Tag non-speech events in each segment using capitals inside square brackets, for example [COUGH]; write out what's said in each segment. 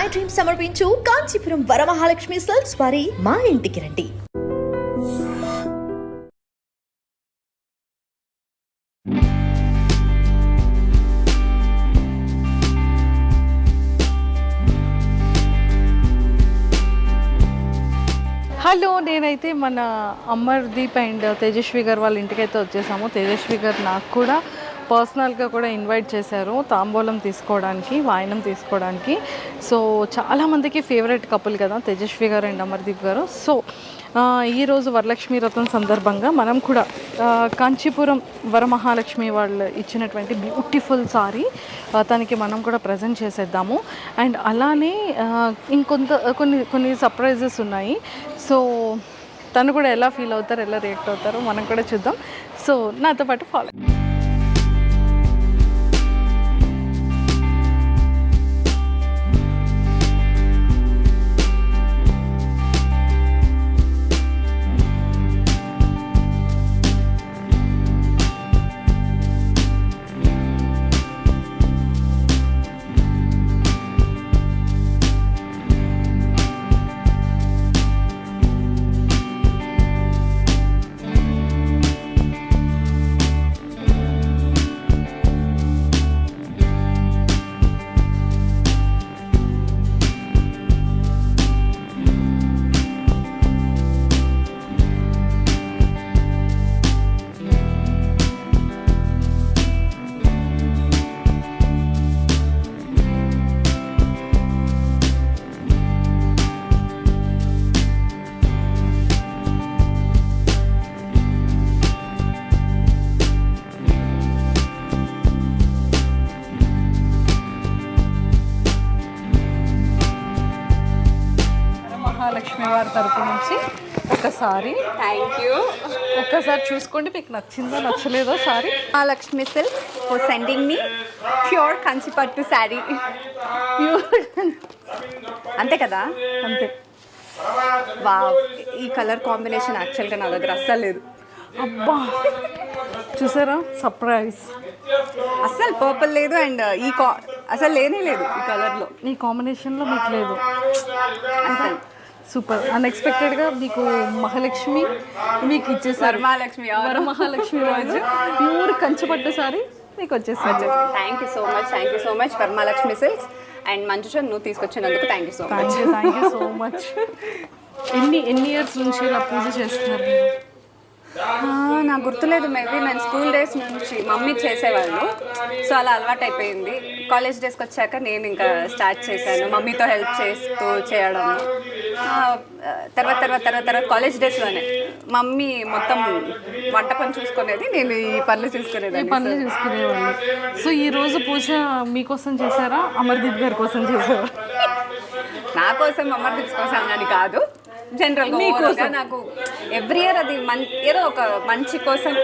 My dream సమర్పించు Kanchipuram Varamahalakshmi cells వారి మా ఇంటికి రండి. హలో నేనైతే మన అమర్దీప్ అండ్ తేజస్వి గారు వాళ్ళ ఇంటికైతే వచ్చేసాము. తేజస్వి గారు నాకు కూడా పర్సనల్గా కూడా ఇన్వైట్ చేశారు తాంబూలం తీసుకోవడానికి వాయనం తీసుకోవడానికి. సో చాలామందికి ఫేవరెట్ కపుల్ కదా తేజస్వి గారు అండ్ అమర్దీప్ గారు. సో ఈరోజు వరలక్ష్మి వ్రతం సందర్భంగా మనం కూడా కాంచీపురం వరమహాలక్ష్మి వాళ్ళు ఇచ్చినటువంటి బ్యూటిఫుల్ సారీ తనకి మనం కూడా ప్రజెంట్ చేసేద్దాము. అండ్ అలానే ఇంకొంత కొన్ని కొన్ని సర్ప్రైజెస్ ఉన్నాయి. సో తను కూడా ఎలా ఫీల్ అవుతారు ఎలా రియాక్ట్ అవుతారో మనం కూడా చూద్దాం. సో నాతో పాటు ఫాలో ఒకసారి థ్యాంక్ యూ ఒక్కసారి చూసుకోండి మీకు నచ్చిందో నచ్చలేదో sorry? Mahalakshmi silk for sending me pure కంచిపట్టు శారీ ప్యూర్ అంతే కదా? అంతే. వా ఈ కలర్ కాంబినేషన్ యాక్చువల్గా నా దగ్గర అస్సలు లేదు. అబ్బా! చూసారా? సర్ప్రైజ్ అస్సలు పర్పుల్ లేదు అండ్ ఈ కా అసలు లేనే లేదు ఈ కలర్లో ఈ కాంబినేషన్లో మీకు లేదు. అసలు సూపర్ అన్ఎక్స్పెక్టెడ్గా మీకు మహాలక్ష్మి మీకు ఇచ్చేసారు. వరమహాలక్ష్మి వరమహాలక్ష్మి రోజు. ప్యూర్ కంచిపట్టు సారీ మీకు వచ్చేసారు. Thank you so much thank you so much Varamahalakshmi silks and Manjusha నువ్వు తీసుకొచ్చినందుకు thank you so much thank you so much ఎన్ని ఎన్ని ఇయర్స్ నుంచి ఇలా పూజ చేస్తున్నారు నాకు గుర్తులేదు మేబీ. నేను స్కూల్ డేస్ నుంచి మమ్మీ చేసేవాళ్ళు. సో అలా అలవాటు అయిపోయింది కాలేజ్ డేస్కి వచ్చాక నేను ఇంకా స్టార్ట్ చేశాను. మమ్మీతో హెల్ప్ చేస్తూ చేయడం. తర్వాత తర్వాత తర్వాత తర్వాత కాలేజ్ డేస్లోనే మమ్మీ మొత్తం వంట పని చూసుకునేది. నేను ఈ పనులు చూసుకునేది పనులు చూసుకునేవాళ్ళు. సో ఈ రోజు పూజ మీకోసం చేశారా? అమర్దీప్ గారి కోసం చేశారా? నా కోసం అమర్దీప్స్ కోసం అని కాదు. జనరల్గా నాకు ఎవ్రీ ఇయర్ అది మన్ ఏదో ఒక మంచి కోసం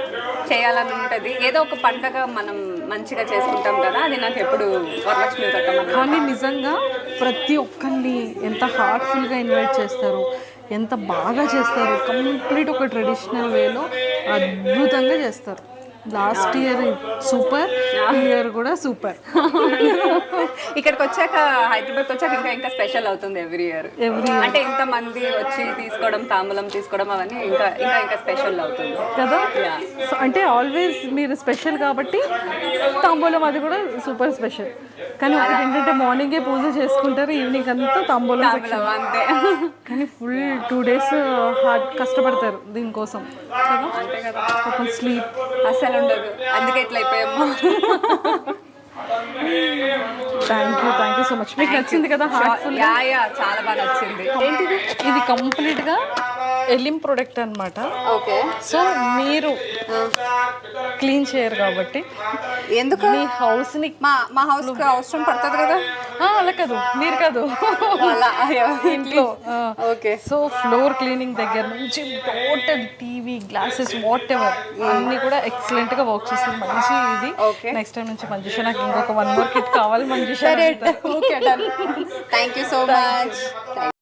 చేయాలని ఉంటుంది ఏదో ఒక పండగ మనం మంచిగా చేసుకుంటాం కదా అది నాకు ఎప్పుడు వరలక్ష్మి వ్రతం. కానీ నిజంగా ప్రతి ఒక్కరిని ఎంత హార్ట్ఫుల్గా ఇన్వైట్ చేస్తారు ఎంత బాగా చేస్తారు కంప్లీట్ ఒక ట్రెడిషనల్ వేలో అద్భుతంగా చేస్తారు లాస్ట్ ఇయర్ సూపర్ ఇయర్ కూడా సూపర్. ఇక్కడికి వచ్చాక హైదరాబాద్ వచ్చాక ఇంకా ఇంకా స్పెషల్ అవుతుంది ఎవ్రీ ఇయర్. ఎవ్రీ అంటే ఇంత మంది వచ్చి తీసుకోవడం తాంబూలం తీసుకోవడం అవన్నీ ఇంకా ఇంకా ఇంకా స్పెషల్ అవుతుంది. కదా? అంటే ఆల్వేస్ మీరు స్పెషల్ కాబట్టి తాంబూలం అది కూడా సూపర్ స్పెషల్. కానీ ఒకటి ఏంటంటే మార్నింగే పూజ చేసుకుంటారు ఈవినింగ్ అంతా తాంబూలం అంతే. కానీ ఫుల్ టూ డేస్ హార్డ్ కష్టపడతారు దీనికోసం. కదా? అంతే కదా. ఒక స్లీప్ అసలు ఉండదు. అందుకే ఇట్లా అయిపోయాము. Thank you thank you so much మీకు నచ్చింది కదా హార్ట్ఫుల్ యా యా చాలా బాగా నచ్చింది. ఏంటిది? ఇది కంప్లీట్గా ఎలిమ్ ప్రొడక్ట్ అన్నమాట. ఓకే. సో మీరు క్లీన్ చేయరు కాబట్టి. ఎందుకు? మీ హౌస్ని మా మా హౌస్కి అవసరం పడుతుంది కదా? అలా కాదు. మీరు కాదు. అలా ఇంట్లో ఓకే. సో ఫ్లోర్ క్లీనింగ్ దగ్గర నుంచి total TV glasses whatever అన్ని కూడా ఎక్సలెంట్గా వర్క్ చేస్తుంది. మంచి ఇది. నెక్స్ట్ టైం నుంచి మంజుష నాకు ఇంకొక వన్ మోర్ కిట్ కావాలి Manjusha okay thank you so much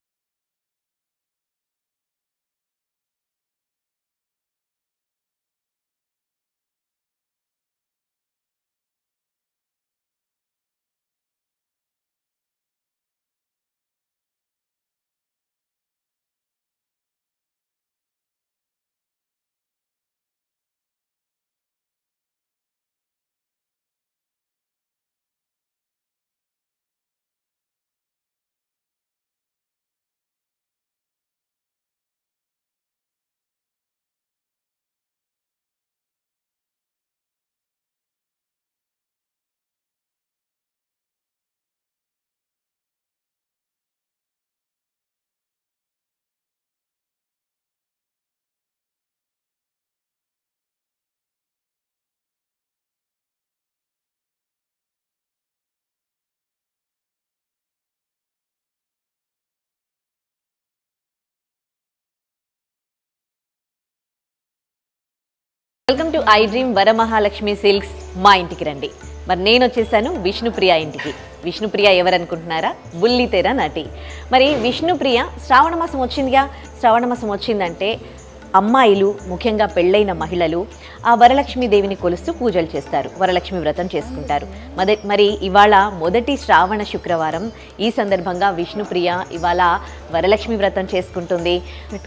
welcome to I dream Varamahalakshmi silks. మా ఇంటికి రండి. మరి నేను వచ్చేసాను విష్ణుప్రియ ఇంటికి. విష్ణుప్రియ ఎవరనుకుంటున్నారా? బుల్లితెర నటి. మరి విష్ణుప్రియ శ్రావణ మాసం వచ్చిందిగా? శ్రావణ మాసం వచ్చిందంటే అమ్మాయిలు ముఖ్యంగా పెళ్ళైన మహిళలు ఆ వరలక్ష్మి దేవిని కొలుస్తూ పూజలు చేస్తారు వరలక్ష్మి వ్రతం చేసుకుంటారు. మద మరి ఇవాళ మొదటి శ్రావణ శుక్రవారం ఈ సందర్భంగా విష్ణుప్రియ ఇవాళ వరలక్ష్మి వ్రతం చేసుకుంటుంది.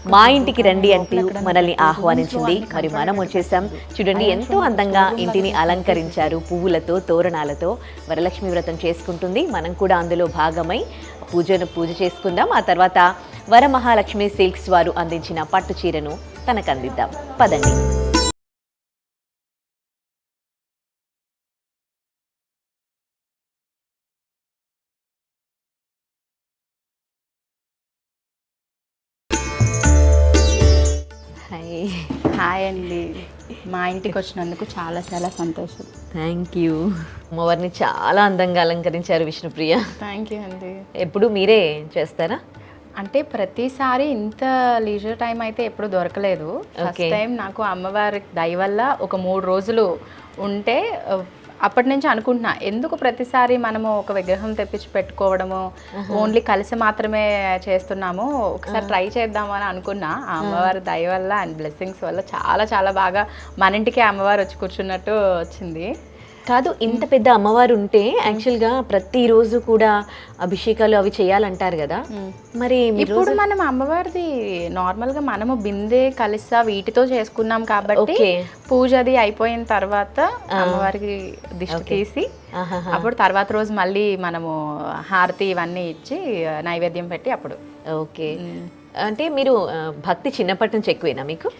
మా ఇంటికి రండి అంటూ మనల్ని ఆహ్వానించింది. మరి మనం వచ్చేసాం. చూడండి ఎంతో అందంగా ఇంటిని అలంకరించారు పువ్వులతో తోరణాలతో వరలక్ష్మి వ్రతం చేసుకుంటుంది. మనం కూడా అందులో భాగమై పూజను పూజ చేసుకుందాం. ఆ తర్వాత వరమహాలక్ష్మి సిల్క్స్ వారు అందించిన పట్టు చీరను తనకు అందిద్దాం పదండి. హాయ్. హాయ్ అండి. మా ఇంటికి వచ్చినందుకు చాలా చాలా సంతోషం. Thank you. అమ్మవారిని చాలా అందంగా అలంకరించారు విష్ణుప్రియ. థ్యాంక్ యూ అండి. ఎప్పుడు మీరే చేస్తారా? అంటే ప్రతిసారి ఇంత లీజర్ టైం అయితే ఎప్పుడు దొరకలేదు. ఫస్ట్. టైం నాకు అమ్మవారి దయ వల్ల ఒక మూడు రోజులు ఉంటే అప్పటి నుంచి అనుకుంటున్నా. ఎందుకు ప్రతిసారి మనము ఒక విగ్రహం తెప్పించి పెట్టుకోవడము ఓన్లీ కలిసి మాత్రమే చేస్తున్నాము? ఒకసారి ట్రై చేద్దాము అని అనుకున్నా. ఆ అమ్మవారి దయ వల్ల అండ్ బ్లెస్సింగ్స్ వల్ల చాలా చాలా బాగా మన ఇంటికి అమ్మవారు వచ్చి కూర్చున్నట్టు వచ్చింది. కాదు ఇంత పెద్ద అమ్మవారు ఉంటే యాక్చువల్గా ప్రతిరోజు కూడా అభిషేకాలు అవి చేయాలంటారు కదా. మరి ఇప్పుడు మనం అమ్మవారిది నార్మల్గా మనము బిందె కలిసా వీటితో చేసుకున్నాం కాబట్టి. పూజ అది అయిపోయిన తర్వాత అమ్మవారికి దిష్టి తీసి. అప్పుడు తర్వాత రోజు మళ్ళీ మనము హారతి ఇవన్నీ ఇచ్చి నైవేద్యం పెట్టి అప్పుడు. ఓకే. అంటే మీరు భక్తి చిన్నప్పటి నుంచి ఎక్కువేనా మీకు?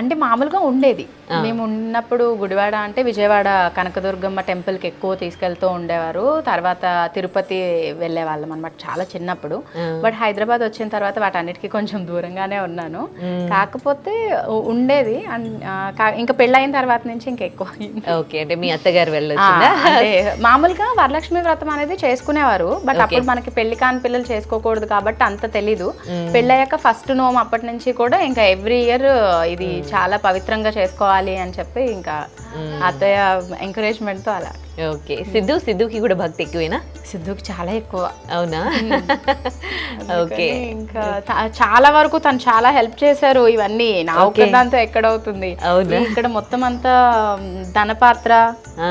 అంటే మామూలుగా ఉండేది. మేము ఉన్నప్పుడు గుడివాడ అంటే విజయవాడ కనకదుర్గమ్మ టెంపుల్కి ఎక్కువ తీసుకెళ్తూ ఉండేవారు. తర్వాత తిరుపతి వెళ్ళే వాళ్ళం అనమాట చాలా చిన్నప్పుడు. బట్ హైదరాబాద్ వచ్చిన తర్వాత వాటన్నిటికీ కొంచెం దూరంగానే ఉన్నాను. కాకపోతే ఉండేది. ఇంకా పెళ్ళైన తర్వాత నుంచి ఇంకా ఎక్కువ. ఓకే. అంటే మీ అత్తగారు అంటే మామూలుగా వరలక్ష్మి వ్రతం అనేది చేసుకునేవారు. బట్ అప్పుడు మనకి పెళ్ళి కాని పిల్లలు చేసుకోకూడదు కాబట్టి అంత తెలీదు. పెళ్ళయ్యాక ఫస్ట్ నోమ్ అప్పటి నుంచి కూడా ఇంకా ఎవ్రీ ఇయర్ ఇది చాలా పవిత్రంగా చేసుకోవాలి అని చెప్పి ఇంకా అత్తయ్య ఎంకరేజ్మెంట్తో అలా. ఓకే. సిద్ధు సిద్ధుకి కూడా భక్తి ఎక్కువేనా? సిద్ధుకి చాలా ఎక్కువ. అవునా? [LAUGHS] ఓకే. ఇంకా చాలా వరకు తను చాలా హెల్ప్ చేశారు ఇవన్నీ. నా ఒక్కదాంతో ఎక్కడవుతుంది. అవునా? ఇక్కడ మొత్తం అంతా మ్, ధనపాత్ర ఆ,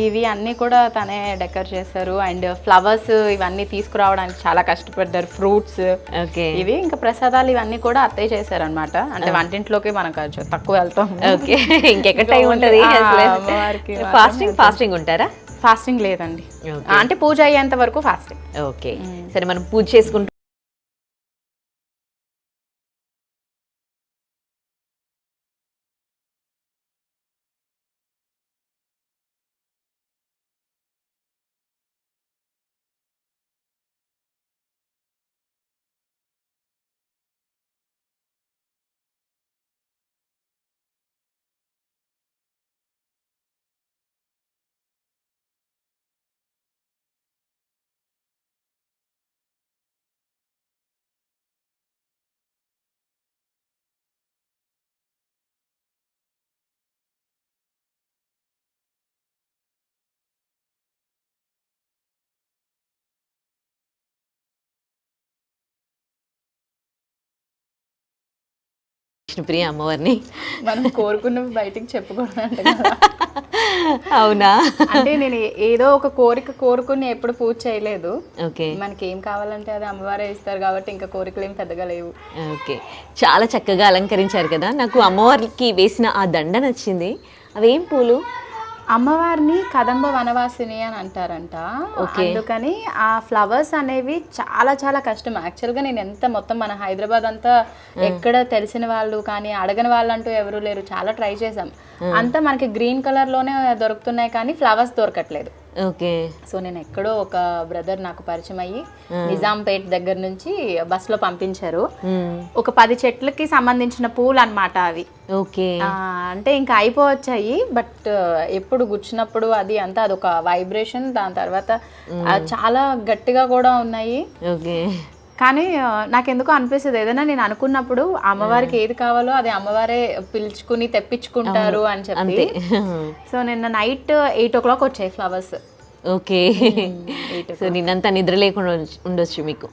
ఇవి అన్నీ కూడా తనే డెకర్ చేశారు. అండ్ ఫ్లవర్స్ ఇవన్నీ తీసుకురావడానికి చాలా కష్టపడ్డారు. Fruits okay. ఇవి ఇంకా ప్రసాదాలు ఇవన్నీ కూడా అత్తయ్య చేశారు అనమాట అంటే వంటింట్లోకి మనం [LAUGHS] కొంచెం తక్కువ వెళ్తాం ఓకే. ఇంకెక్కడ టైం ఉంటుంది. ఫాస్టింగ్ ఫాస్టింగ్ ఉంటారా? ఫాస్టింగ్ లేదండి. అంటే పూజ అయ్యేంత వరకు ఫాస్టింగ్. ఓకే సరే మనం పూజ చేసుకుంటూ విష్ణుప్రియ అమ్మవారిని. మనం కోరుకున్నవి బయటికి చెప్పకూడదంట. అవునా? అంటే నేను ఏదో ఒక కోరిక కోరుకుని ఎప్పుడు పూజ చేయలేదు. ఓకే. మనకి ఏం కావాలంటే అది అమ్మవారే ఇస్తారు కాబట్టి ఇంకా కోరికలు ఏం పెద్దగా లేవు. ఓకే. చాలా చక్కగా అలంకరించారు కదా. నాకు అమ్మవారికి వేసిన ఆ దండ నచ్చింది. అవేం పూలు? అమ్మవారిని కదంబ వనవాసిని అని అంటారంట. అందుకని ఆ ఫ్లవర్స్ అనేవి చాలా చాలా కష్టం. యాక్చువల్గా నేను ఎంత మొత్తం మన హైదరాబాద్ అంతా ఎక్కడ తెలిసిన వాళ్ళు కానీ అడగని వాళ్ళు అంటూ ఎవరు లేరు. చాలా ట్రై చేసాం అంతా మనకి గ్రీన్ కలర్లోనే దొరుకుతున్నాయి కానీ ఫ్లవర్స్ దొరకట్లేదు. ఓకే. సో నేను ఎక్కడో ఒక బ్రదర్ నాకు పరిచయం అయ్యి నిజాంపేట్ దగ్గర నుంచి బస్సులో పంపించారు. ఒక పది చెట్లకి సంబంధించిన పూలు అన్నమాట అవి. ఓకే. అంటే ఇంకా అయిపోవచ్చాయి బట్ ఎప్పుడు గుచ్చినప్పుడు అది అంతా అదొక వైబ్రేషన్ దాని తర్వాత చాలా గట్టిగా కూడా ఉన్నాయి. ఓకే. కానీ నాకెందుకో అనిపిస్తుంది. ఏదైనా నేను అనుకున్నప్పుడు అమ్మవారికి ఏది కావాలో అది అమ్మవారే పిలుచుకుని తెప్పించుకుంటారు అని చెప్పి. సో నిన్న నైట్ ఎయిట్ ఓ క్లాక్ వచ్చాయి ఫ్లవర్స్. ఓకే. సో నిన్నంతా నిద్ర లేకుండా ఉండొచ్చు- మీకు.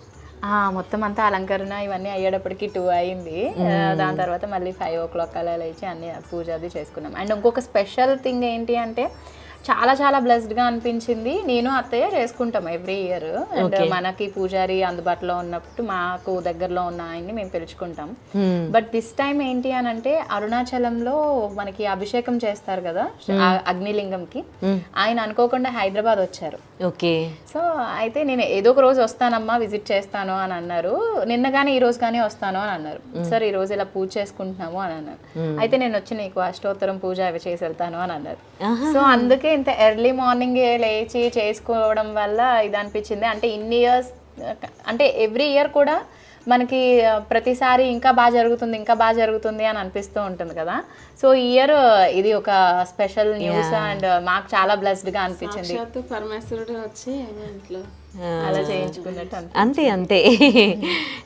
ఆ, మొత్తం అంతా అలంకరణ ఇవన్నీ అయ్యేటప్పటికి టూ అయింది. దాని తర్వాత మళ్ళీ ఫైవ్ ఓ క్లాక్ అలా లేచి అన్ని పూజ అది చేసుకున్నాం. అండ్ ఇంకొక స్పెషల్ థింగ్ ఏంటి అంటే చాలా చాలా blessed గా అనిపించింది. నేను అత్తయ్య చేసుకుంటాం ఎవ్రీ ఇయర్ అండ్ మనకి పూజారి అందుబాటులో ఉన్నప్పుడు మాకు దగ్గరలో ఉన్న ఆయన్ని మేము పిలుచుకుంటాం. బట్ దిస్ టైం ఏంటి అని అంటే అరుణాచలంలో మనకి అభిషేకం చేస్తారు కదా ఆ అగ్నిలింగంకి. ఆయన అనుకోకుండా హైదరాబాద్ వచ్చారు. ఓకే సో అయితే నేను ఏదో ఒక రోజు వస్తానమ్మా విజిట్ చేస్తాను అని అన్నారు. నిన్న కానీ ఈ రోజు కానీ వస్తాను అని అన్నారు. సార్ ఈ రోజు ఇలా పూజ చేసుకుంటున్నాము అని అన్నారు. అయితే నేను వచ్చి నీకు అష్టోత్తరం పూజ అవి చేసి వెళ్తాను అని అన్నారు. సో అందుకే ఇంత ఎర్లీ మార్నింగ్ లేచి చేసుకోవడం వల్ల ఇది అనిపించింది. అంటే ఇన్ని ఇయర్స్ అంటే ఎవ్రీ ఇయర్ కూడా మనకి ప్రతిసారి ఇంకా బాగా జరుగుతుంది ఇంకా బాగా జరుగుతుంది అని అనిపిస్తూ ఉంటుంది కదా. సో ఈ ఇయర్ ఇది ఒక స్పెషల్ న్యూస్ అండ్ మాకు చాలా బ్లెస్డ్గా అనిపించింది. పరమేశ్వరుడు వచ్చి ఇంట్లో అలా చేయించుకున్నట్టు అంతే అంతే.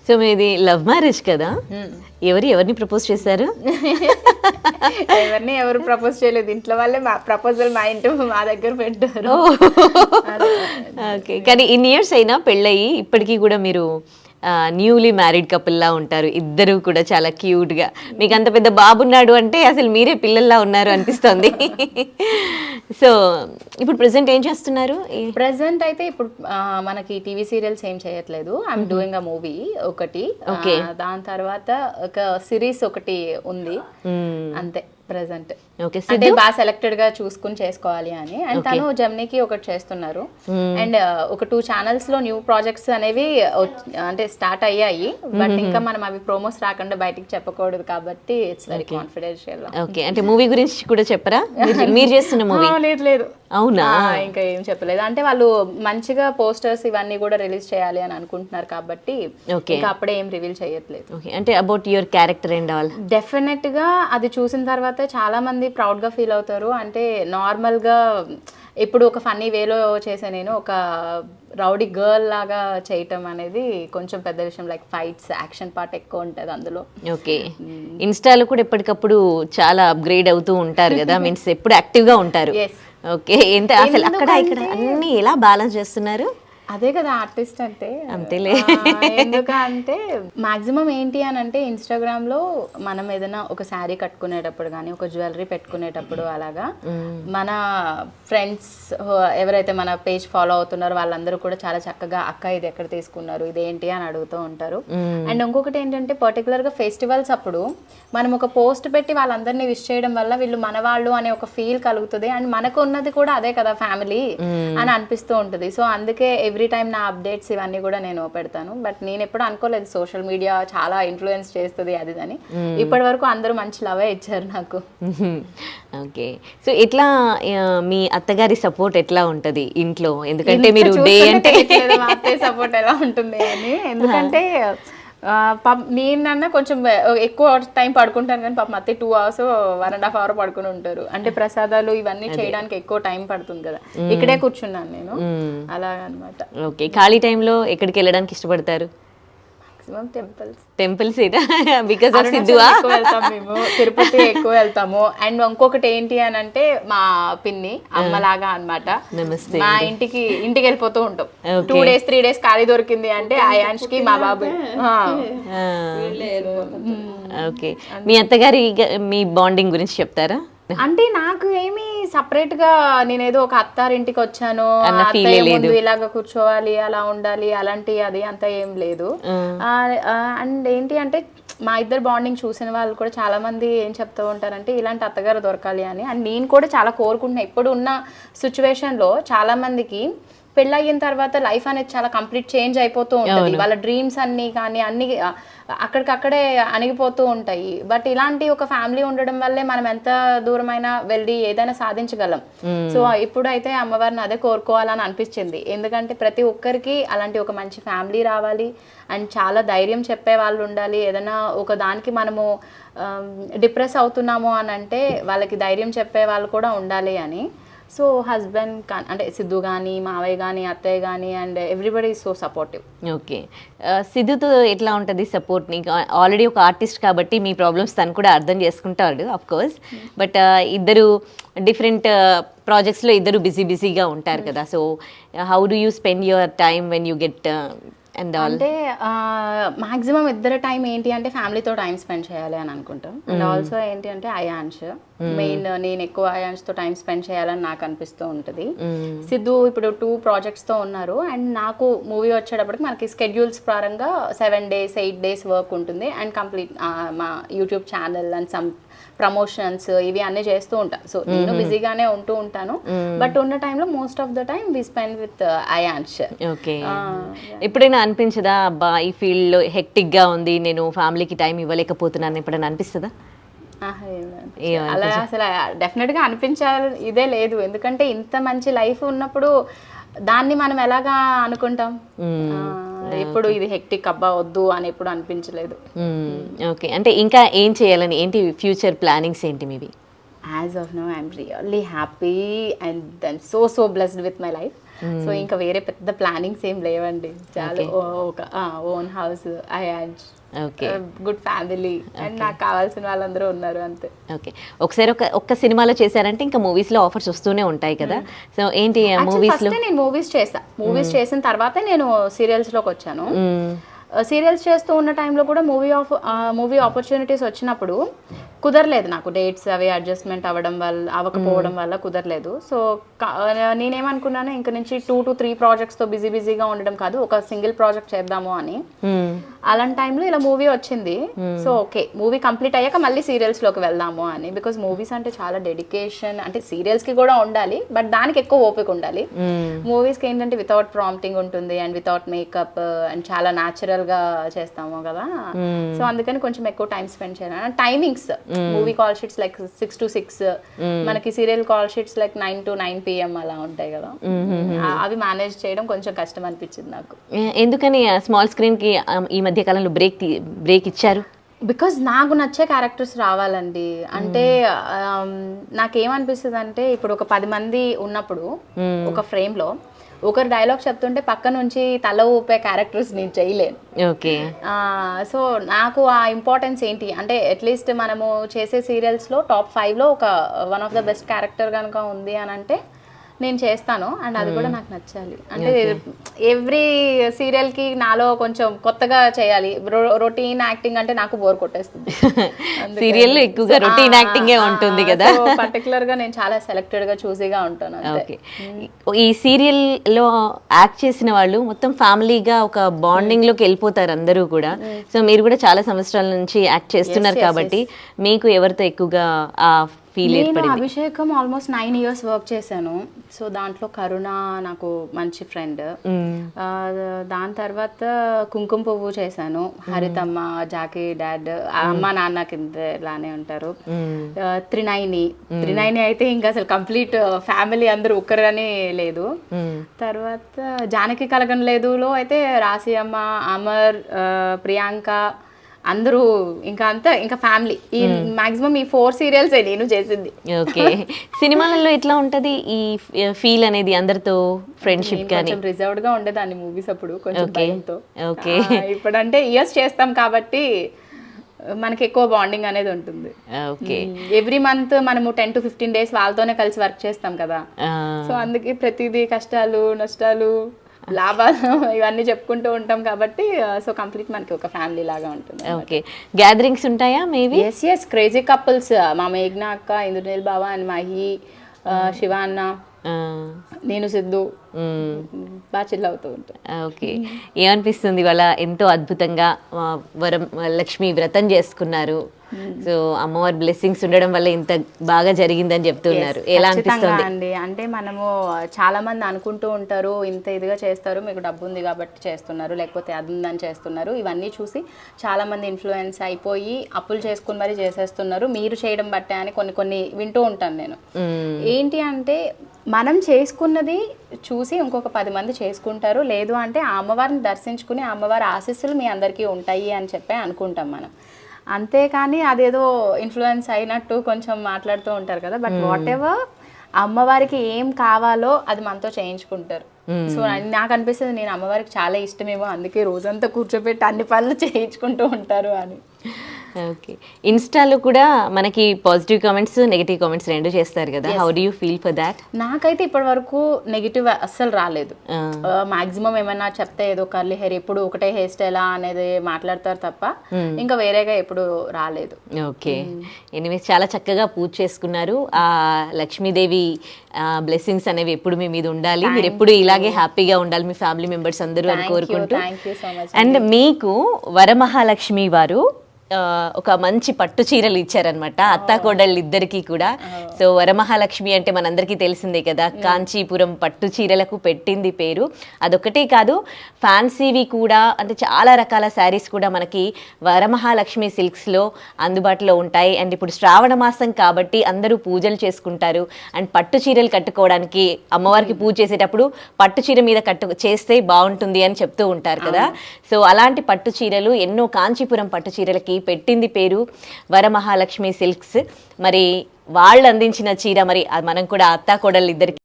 సో మీది లవ్ మ్యారేజ్ కదా? ఎవరు ఎవరిని ప్రపోజ్ చేశారు? ఎవరిని ఎవరు ప్రపోజ్ చేయలేదు. ఇంట్లో వాళ్ళే మా ప్రపోజల్ మా ఇంటి మా దగ్గర పెట్టారు. ఓకే. కానీ ఇన్ని ఇయర్స్ అయినా పెళ్ళయి ఇప్పటికీ కూడా మీరు న్యూలీ మ్యారీడ్ కపుల్లా ఉంటారు. ఇద్దరు కూడా చాలా క్యూట్గా మీకు అంత పెద్ద బాబున్నాడు అంటే అసలు మీరే పిల్లల్లా ఉన్నారు అనిపిస్తుంది. [LAUGHS] సో ఇప్పుడు ప్రెసెంట్ ఏం చేస్తున్నారు? ప్రెసెంట్ అయితే ఇప్పుడు మనకి టీవీ సీరియల్స్ ఏం చేయట్లేదు. ఐఎమ్ డూయింగ్ అ మూవీ ఒకటి. Okay. దాని తర్వాత ఒక సిరీస్ ఒకటి ఉంది. అంతే ప్రెసెంట్ ఓకే అంటే బాగా సెలెక్టెడ్గా చూసుకుని చేసుకోవాలి అని. అండ్ తను జమ్నీకి ఒకటి చేస్తున్నారు. అండ్ ఒక టూ ఛానల్స్లో న్యూ ప్రాజెక్ట్స్ అనేవి అంటే స్టార్ట్ అయ్యాయి. బట్ ఇంకా మనం అవి ప్రోమోస్ రాకుండా బయటికి చెప్పకూడదు కాబట్టి ఇట్స్ వెరీ కాన్ఫిడెన్షియల్ ఓకే అంటే మూవీ గురించి కూడా చెప్పరా? మీరు- చేస్తున్న [LAUGHS] మూవీ లేదు లేదు. అవునా? ఇంకా ఏం చెప్పలేదు. అంటే వాళ్ళు మంచిగా పోస్టర్స్ ఇవన్నీ కూడా రిలీజ్ చేయాలి అని అనుకుంటున్నారు కాబట్టి. ఇంకా అప్పుడే ఏం రివీల్ చేయట్లేదు. అంటే about your character and all డెఫినెట్గా అది చూసిన తర్వాత చాలా మంది ప్రౌడ్గా ఫీల్ అవుతారు. అంటే నార్మల్గా ఇప్పుడు ఒక ఫన్నీ వేలో చేసే నేను ఒక రౌడీ గర్ల్ లాగా చేయటం అనేది కొంచెం పెద్ద విషయం. లైక్ ఫైట్స్ యాక్షన్ పార్ట్ ఎక్కువ ఉంటుంది అందులో. ఓకే. ఇన్స్టాలో కూడా ఎప్పటికప్పుడు చాలా అప్గ్రేడ్ అవుతూ ఉంటారు కదా. [LAUGHS] మీన్స్ ఎప్పుడు యాక్టివ్గా ఉంటారు. ఓకే. ఎంత అసలు అక్కడ ఇక్కడ అన్ని ఎలా బ్యాలెన్స్ చేస్తున్నారు? అదే కదా ఆర్టిస్ట్ అంటే. అంతేలే. ఎందుకంటే మాక్సిమం ఏంటి అని అంటే ఇన్స్టాగ్రామ్లో మనం ఏదైనా ఒక శారీ కట్టుకునేటప్పుడు కానీ ఒక జ్యువెలరీ పెట్టుకునేటప్పుడు అలాగా మన ఫ్రెండ్స్ ఎవరైతే మన పేజ్ ఫాలో అవుతున్నారో వాళ్ళందరూ కూడా చాలా చక్కగా అక్క ఇది ఎక్కడ తీసుకున్నారు? ఇది ఏంటి? అని అడుగుతూ ఉంటారు. అండ్ ఇంకొకటి ఏంటంటే పర్టికులర్గా ఫెస్టివల్స్ అప్పుడు మనం ఒక పోస్ట్ పెట్టి వాళ్ళందరినీ విష్ చేయడం వల్ల వీళ్ళు మన వాళ్ళు అనే ఒక ఫీల్ కలుగుతుంది. అండ్ మనకు ఉన్నది కూడా అదే కదా ఫ్యామిలీ అని అనిపిస్తూ ఉంటుంది. సో అందుకే ఎవ్రీ టైం నా అప్డేట్స్ ఇవన్నీ కూడా నేను పెడతాను. బట్ నేను ఎప్పుడు అనుకోలేదు సోషల్ మీడియా చాలా ఇన్ఫ్లుయెన్స్ చేస్తుంది అది అని. ఇప్పటి వరకు అందరూ మంచి లవే ఇచ్చారు నాకు. ఓకే. సో ఎట్లా ఆ, మీ అత్తగారి సపోర్ట్ ఎట్లా ఉంటది ఇంట్లో? ఎందుకంటే మీరు డే అంటే సపోర్ట్ ఎలా ఉంటుంది అని. ఎందుకంటే [LAUGHS] నేనన్నా కొంచెం ఎక్కువ టైం పడుకుంటాను కానీ పాప అత్తే two hours one and half hour పడుకుని ఉంటారు. అంటే ప్రసాదాలు ఇవన్నీ చేయడానికి ఎక్కువ టైం పడుతుంది కదా. ఇక్కడే కూర్చున్నాను నేను. అలాగనమాట. ఓకే. ఖాళీ టైంలో ఎక్కడికి వెళ్ళడానికి ఇష్టపడతారు? Maximum temples temples because of సిద్ధువా ఎక్కువ వెళ్తాం మేము. తిరుపతి ఎక్కువ వెళ్తాము. అండ్ ఇంకొకటి ఏంటి అని అంటే మా పిన్ని అమ్మలాగా అన్నమాట. నమస్తే మా ఇంటికి ఇంటికి వెళ్ళిపోతూ ఉంటాం. టూ డేస్ త్రీ డేస్ ఖాళీ దొరికింది అంటే ఆ కి మా బాబు ఆ. ఓకే మీ అత్తగారి మీ బాండింగ్ గురించి చెప్తారా? అంటే నాకు ఏమి సపరేట్గా నేనేదో ఒక అత్తారింటికి వచ్చాను. ముందు ఇలాగ కూర్చోవాలి అలా ఉండాలి అలాంటి అది అంత ఏం లేదు. అండ్ ఏంటి అంటే మా ఇద్దరు బాండింగ్ చూసిన వాళ్ళు కూడా చాలా మంది ఏం చెప్తూ ఉంటారంటే ఇలాంటి అత్తగారు దొరకాలి అని. అండ్ నేను కూడా చాలా కోరుకుంటున్నా. ఇప్పుడు ఉన్న సిచ్యువేషన్లో చాలా మందికి పెళ్ళయిన తర్వాత లైఫ్ అనేది చాలా కంప్లీట్ చేంజ్ అయిపోతూ ఉంటుంది. వాళ్ళ డ్రీమ్స్ అన్ని కానీ అన్ని అక్కడికక్కడే అణిగిపోతూ ఉంటాయి. బట్ ఇలాంటి ఒక ఫ్యామిలీ ఉండడం వల్లే మనం ఎంత దూరమైనా వెళ్ళి ఏదైనా సాధించగలం. సో ఇప్పుడు అయితే అమ్మవారిని అదే కోరుకోవాలని అనిపించింది. ఎందుకంటే ప్రతి ఒక్కరికి అలాంటి ఒక మంచి ఫ్యామిలీ రావాలి. అండ్ చాలా ధైర్యం చెప్పే వాళ్ళు ఉండాలి. ఏదైనా ఒక దానికి మనము డిప్రెస్ అవుతున్నాము అని అంటే వాళ్ళకి ధైర్యం చెప్పే వాళ్ళు కూడా ఉండాలి అని. సో హస్బెండ్ అంటే సిద్ధు కానీ మావయ్య కానీ అత్తయ్య కానీ and everybody so supportive. Okay. సిద్ధుతో ఎట్లా ఉంటుంది సపోర్ట్? నీకు ఆల్రెడీ ఒక ఆర్టిస్ట్ కాబట్టి మీ ప్రాబ్లమ్స్ తను కూడా అర్థం చేసుకుంటాడు అఫ్ కోర్స్ బట్ ఇద్దరు డిఫరెంట్ ప్రాజెక్ట్స్లో ఇద్దరు బిజీ బిజీగా ఉంటారు కదా. So how do you spend your time when you get and అంటే మాక్సిమం ఇద్దరు టైం ఏంటి అంటే ఫ్యామిలీతో టైం స్పెండ్ చేయాలి అని అనుకుంటాం. అండ్ ఆల్సో ఏంటి అంటే అయాన్ష్ మెయిన్ నేను ఎక్కువ అయాన్ష్తో టైం స్పెండ్ చేయాలని నాకు అనిపిస్తూ ఉంటుంది. సిద్ధు ఇప్పుడు టూ ప్రాజెక్ట్స్తో ఉన్నారు అండ్ నాకు మూవీ వచ్చేటప్పటికి మనకి స్కెడ్యూల్స్ పరంగా seven days eight days work ఉంటుంది అండ్ కంప్లీట్ మా YouTube channel and some promotions ఇవి అన్నీ చేస్తూ ఉంటాను సో నేను బిజీగానే ఉంటూ ఉంటాను. బట్ ఉన్న టైంలో most of the time we spend with Ayansh okay ఎప్పుడైనా అనిపించదా అబ్బా ఈ ఫీల్డ్లో హెక్టిక్గా ఉంది నేను ఫ్యామిలీకి టైం ఇవ్వలేకపోతున్నాను ఎప్పుడైనా అనిపిస్తుందా. అలా అసలు డెఫినెట్గా అనిపించాలి ఇదే లేదు. ఎందుకంటే ఇంత మంచి లైఫ్ ఉన్నప్పుడు దాన్ని మనం ఎలాగా అనుకుంటాం? ఎప్పుడు ఇది హెక్టిక్ అబ్బా వద్దు అని ఎప్పుడు అనిపించలేదు. ఓకే. అంటే ఇంకా ఏం చేయాలని ఏంటి ఫ్యూచర్ ప్లానింగ్స్ ఏంటి మీవి? As of now I'm really happy and then so so blessed with my life so ఇంకా వేరే పెద్ద ప్లానింగ్స్ ఏం లేవండి. చాలా ఒక own house I good family and నాకు కావాల్సిన వాళ్ళందరూ ఉన్నారు అంతే. ఓకే ఒకసారి ఒక ఒక్క సినిమాలో చేశారంటే ఇంకా మూవీస్లో ఆఫర్స్ వస్తూనే ఉంటాయి కదా. సో ఏంటి మూవీస్లో ఫస్ట్ నేను మూవీస్ చేసా మూవీస్ చేసిన తర్వాతే నేను సీరియల్స్లోకి వచ్చాను. సీరియల్స్ చేస్తూ ఉన్న టైంలో కూడా మూవీ ఆఫ్ మూవీ ఆపర్చునిటీస్ వచ్చినప్పుడు కుదరలేదు నాకు. డేట్స్ అవి అడ్జస్ట్మెంట్ అవ్వడం వల్ల అవ్వకపోవడం వల్ల కుదరలేదు. సో నేనేమనుకున్నాను ఇంక నుంచి టూ టు త్రీ ప్రాజెక్ట్స్తో బిజీ బిజీగా ఉండడం కాదు. ఒక సింగిల్ ప్రాజెక్ట్ చేద్దాము అని. అలాంటి టైంలో ఇలా మూవీ వచ్చింది. సో ఓకే మూవీ కంప్లీట్ అయ్యాక మళ్ళీ సీరియల్స్లోకి వెళ్దాము అని. బికాస్ మూవీస్ అంటే చాలా డెడికేషన్ అంటే సీరియల్స్కి కూడా ఉండాలి బట్ దానికి ఎక్కువ ఓపిక ఉండాలి. మూవీస్కి ఏంటంటే వితౌట్ ప్రాంప్టింగ్ ఉంటుంది అండ్ వితౌట్ మేకప్ అండ్ చాలా న్యాచురల్గా చేస్తాము కదా. సో అందుకని కొంచెం ఎక్కువ టైం స్పెండ్ చేయాలి timings movie call sheets like six to six మనకి serial call sheets like nine to nine PM అలా ఉంటాయి కదా. ఆ- అవి మేనేజ్ చేయడం కొంచెం కష్టం అనిపించింది నాకు. ఎందుకని స్మాల్ స్క్రీన్కి ఈ మధ్య కాలంలో బ్రేక్ బ్రేక్ ఇచ్చారు? బికాజ్ నాకు నచ్చే క్యారెక్టర్స్ రావాలండి. అంటే నాకేమనిపిస్తుంది అంటే ఇప్పుడు ఒక పది మంది ఉన్నప్పుడు ఒక ఫ్రేమ్లో ఒకరు డైలాగ్ చెప్తుంటే పక్క నుంచి తల ఊపే క్యారెక్టర్స్ నేను చేయలేను. ఓకే. సో నాకు ఆ ఇంపార్టెన్స్ ఏంటి? అంటే అట్లీస్ట్ మనము చేసే సీరియల్స్లో టాప్ ఫైవ్లో ఒక one of the best character కనుక ఉంది అని అంటే నేను చేస్తాను అండ్ అది కూడా నాకు నచ్చాలి. అంటే ఎవ్రీ సీరియల్కి నాలో కొంచెం కొత్తగా చేయాలి. రొటీన్ యాక్టింగ్ అంటే నాకు బోర్ కొట్టేస్తుంది. [LAUGHS] సీరియల్లో ఎక్కువగా రొటీన్ యాక్టింగే ఉంటుంది కదా. [LAUGHS] పర్టికులర్గా నేను చాలా సెలెక్టెడ్గా చూసీగా ఉంటాను. ఓకే. ఈ సీరియల్లో యాక్ట్ చేసిన వాళ్ళు మొత్తం ఫ్యామిలీగా ఒక బాండింగ్లోకి వెళ్ళిపోతారు అందరూ కూడా. సో మీరు కూడా చాలా సంవత్సరాల నుంచి యాక్ట్ చేస్తున్నారు కాబట్టి మీకు ఎవరితో ఎక్కువగా ఆ ఫీల్ నేను Abhishekam almost nine years work చేశాను. సో దాంట్లో కరుణ నాకు మంచి ఫ్రెండ్ దాని తర్వాత కుంకుమ పువ్వు చేశాను. హరితమ్మ జాకీ డాడ్ అమ్మ నాన్న కింద ఇలానే ఉంటారు. త్రినైని. త్రినైని అయితే ఇంకా అసలు కంప్లీట్ ఫ్యామిలీ అందరూ ఒక్కరని లేదు. తర్వాత జానకి కలగం లేదులో అయితే రాసి అమ్మ అమర్ ప్రియాంక అందరూ ఇంకా అంతా ఇంకా ఫ్యామిలీ ఈ మాక్సిమం ఈ ఫోర్ సీరియల్స్ నేను చేసింది. ఓకే. సినిమాలలో ఎట్లా ఉంటది ఈ ఫీల్ అనేది అందరితో ఫ్రెండ్షిప్ కానీ కొంచెం రిజర్వ్డ్గా ఉండేదాన్ని మూవీస్ అప్పుడు కొంచెం. భయంతో. Okay. ఆ, ఇప్పుడంటే ఇయర్స్ చేస్తాం కాబట్టి మనకి ఎక్కువ బాండింగ్ అనేది ఉంటుంది. ఓకే. ఎవ్రీ మంత్ మనము టెన్ టు ఫిఫ్టీన్ డేస్ వాళ్ళతోనే కలిసి వర్క్ చేస్తాం కదా. సో అందుకే ప్రతిదీ కష్టాలు నష్టాలు లాభాలు [LAUGHS] ఇవన్నీ చెప్పుకుంటూ ఉంటాం కాబట్టి సో కంప్లీట్ మనకి ఒక ఫ్యామిలీ లాగా ఉంటుంది ఓకే గ్యాదరింగ్స్ ఉంటాయా maybe yes yes crazy couples మా మేఘ్నా అక్క ఇంద్రనీల్ బాబా అండ్ మహి ఆ, శివ అన్న. నేను సిద్ధు. బాగా చిల్ అవుతూ ఉంటాం. ఓకే. ఏమనిపిస్తుంది ఇవాళ ఎంతో అద్భుతంగా వరం లక్ష్మి వ్రతం చేసుకున్నారు. సో అమ్మవారి బ్లెస్సింగ్స్ ఉండడం వల్ల ఇంత బాగా జరిగిందని చెప్తున్నారు. ఎలా అనిపిస్తుంది? అండి. అంటే మనము చాలా మంది అనుకుంటూ ఉంటారు ఇంత ఇదిగా చేస్తారు మీకు డబ్బు ఉంది కాబట్టి చేస్తున్నారు లేకపోతే అది ఉందని చేస్తున్నారు. ఇవన్నీ చూసి చాలా మంది ఇన్ఫ్లుయెన్స్ అయిపోయి అప్పులు చేసుకుని మరీ చేసేస్తున్నారు. మీరు చేయడం బట్టే అని కొన్ని కొన్ని వింటూ ఉంటాను నేను. ఏంటి అంటే మనం చేసుకున్నది చూసి ఇంకొక పది మంది చేసుకుంటారు. లేదు అంటే ఆ అమ్మవారిని దర్శించుకుని అమ్మవారి ఆశీస్సులు మీ అందరికీ ఉంటాయి అని చెప్పి అనుకుంటాం మనం. అంతేకాని అదేదో ఇన్ఫ్లుయెన్స్ అయినట్టు కొంచెం మాట్లాడుతూ ఉంటారు కదా. బట్ వాట్ ఎవర్ అమ్మవారికి ఏం కావాలో అది మనతో చేయించుకుంటారు. సో నాకు అనిపిస్తుంది నేను అమ్మవారికి చాలా ఇష్టమేమో అందుకే రోజంతా కూర్చోబెట్టి అన్ని పనులు చేయించుకుంటూ ఉంటారు అని. ఓకే. ఇన్స్టాలో కూడా మనకి పాజిటివ్ కామెంట్స్ నెగిటివ్ కామెంట్స్ రెండు చేస్తారు కదా. How do you feel for that నాకైతే ఇప్పటి వరకు నెగిటివ్ అస్సలు రాలేదు. మాక్సిమం ఏమైనా చెప్తే ఏదో కర్లీ హెయిర్ ఎప్పుడు ఒకటే హెయిర్ స్టైలా అనేది మాట్లాడతారు తప్ప ఇంకా వేరేగా ఎప్పుడు రాలేదు. ఓకే. ఎనీవేస్ చాలా చక్కగా పూజ చేసుకున్నారు. ఆ లక్ష్మీదేవి బ్లెస్సింగ్స్ అనేవి ఎప్పుడు మీ మీద ఉండాలి. మీరు ఎప్పుడు ఇలాగే హ్యాపీగా ఉండాలి. మీ ఫ్యామిలీ మెంబర్స్ అందరూ అని కోరుకుంటూ. అండ్ మీకు వరమహాలక్ష్మి వారు ఒక మంచి పట్టు చీరలు ఇచ్చారనమాట అత్తా కోడళ్ళు ఇద్దరికి కూడా. సో వరమహాలక్ష్మి అంటే మనందరికీ తెలిసిందే కదా. కాంచీపురం పట్టు చీరలకు పెట్టింది పేరు. అదొకటే కాదు ఫ్యాన్సీవి కూడా అంటే చాలా రకాల శారీస్ కూడా మనకి వరమహాలక్ష్మి సిల్క్స్లో అందుబాటులో ఉంటాయి. అండ్ ఇప్పుడు శ్రావణ మాసం కాబట్టి అందరూ పూజలు చేసుకుంటారు. అండ్ పట్టు చీరలు కట్టుకోవడానికి అమ్మవారికి పూజ చేసేటప్పుడు పట్టు చీర మీద కట్టు చేస్తే బాగుంటుంది అని చెప్తూ ఉంటారు కదా. సో అలాంటి పట్టు చీరలు ఎన్నో కాంచీపురం పట్టు చీరలకి పెట్టింది పేరు వరమహాలక్ష్మి సిల్క్స్. మరి వాళ్ళు అందించిన చీర మరి అది మనం కూడా అత్తా కోడళ్ళు ఇద్దరికి